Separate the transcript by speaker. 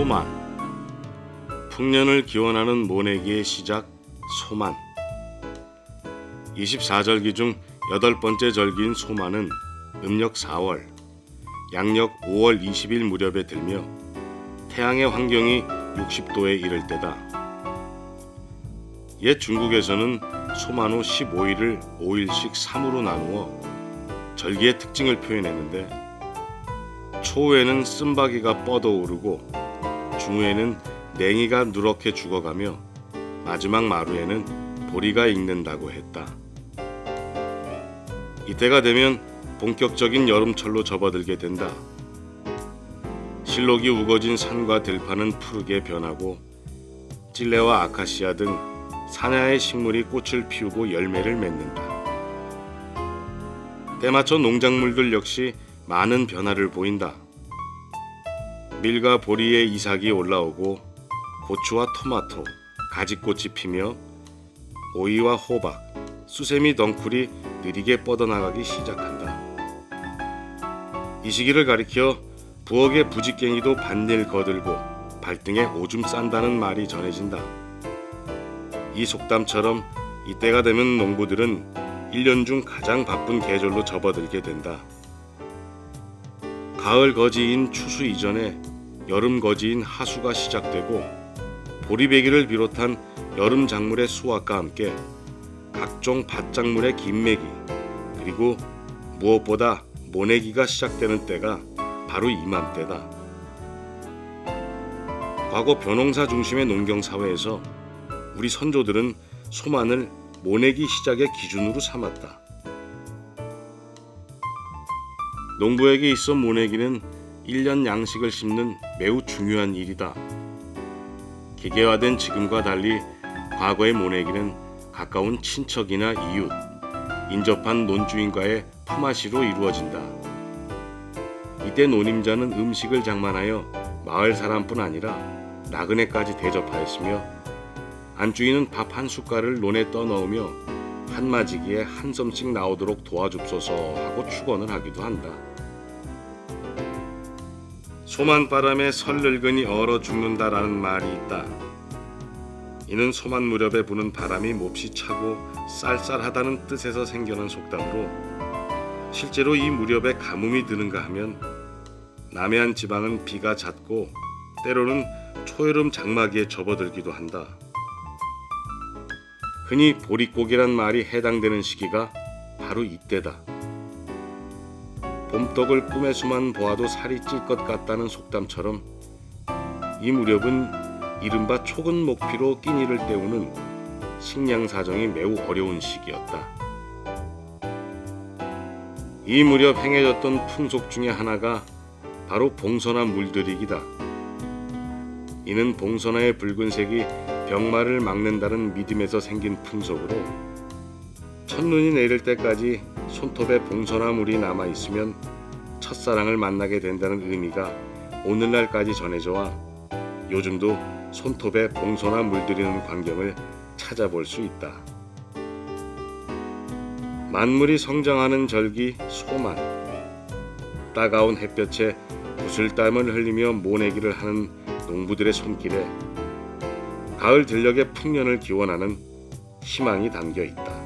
Speaker 1: 소만 풍년을 기원하는 모내기의 시작 소만 24절기 중 여덟 번째 절기인 소만은 음력 4월, 양력 5월 20일 무렵에 들며 태양의 환경이 60도에 이를 때다. 옛 중국에서는 소만 후 15일을 5일씩 3으로 나누어 절기의 특징을 표현했는데 초에는 쓴바귀가 뻗어오르고 중후에는 냉이가 누렇게 죽어가며 마지막 마루에는 보리가 익는다고 했다. 이때가 되면 본격적인 여름철로 접어들게 된다. 실록이 우거진 산과 들판은 푸르게 변하고 찔레와 아카시아 등 사냐의 식물이 꽃을 피우고 열매를 맺는다. 때맞춰 농작물들 역시 많은 변화를 보인다. 밀과 보리의 이삭이 올라오고 고추와 토마토, 가지꽃이 피며 오이와 호박, 수세미 덩쿨이 느리게 뻗어나가기 시작한다. 이 시기를 가리켜 부엌의 부직갱이도 반일 거들고 발등에 오줌 싼다는 말이 전해진다. 이 속담처럼 이때가 되면 농부들은 1년 중 가장 바쁜 계절로 접어들게 된다. 가을 거지인 추수 이전에 여름 거지인 하수가 시작되고 보리배기를 비롯한 여름 작물의 수확과 함께 각종 밭작물의 김매기 그리고 무엇보다 모내기가 시작되는 때가 바로 이맘때다. 과거 벼농사 중심의 농경 사회에서 우리 선조들은 소만을 모내기 시작의 기준으로 삼았다. 농부에게 있어 모내기는 1년 양식을 심는 매우 중요한 일이다. 기계화된 지금과 달리 과거의 모내기는 가까운 친척이나 이웃, 인접한 논주인과의 품앗이로 이루어진다. 이때 노님자는 음식을 장만하여 마을 사람뿐 아니라 나그네까지 대접하였으며 안주인은 밥 한 숟갈을 논에 떠넣으며 한마지기에 한 섬씩 나오도록 도와줍소서 하고 축원을 하기도 한다. 소만바람에 설늙은이 얼어 죽는다라는 말이 있다. 이는 소만 무렵에 부는 바람이 몹시 차고 쌀쌀하다는 뜻에서 생겨난 속담으로 실제로 이 무렵에 가뭄이 드는가 하면 남해안 지방은 비가 잦고 때로는 초여름 장마기에 접어들기도 한다. 흔히 보릿고기란 말이 해당되는 시기가 바로 이때다. 봄떡을 꿈에서만 보아도 살이 찔 것 같다는 속담처럼 이 무렵은 이른바 초근 목피로 끼니를 때우는 식량 사정이 매우 어려운 시기였다. 이 무렵 행해졌던 풍속 중에 하나가 바로 봉선화 물들이기다. 이는 봉선화의 붉은색이 병마를 막는다는 믿음에서 생긴 풍속으로 첫눈이 내릴 때까지 손톱에 봉선화 물이 남아 있으면 첫사랑을 만나게 된다는 의미가 오늘날까지 전해져 와 요즘도 손톱에 봉선화 물들이는 광경을 찾아볼 수 있다. 만물이 성장하는 절기 소만 따가운 햇볕에 구슬땀을 흘리며 모내기를 하는 농부들의 손길에 가을 들녘의 풍년을 기원하는 희망이 담겨 있다.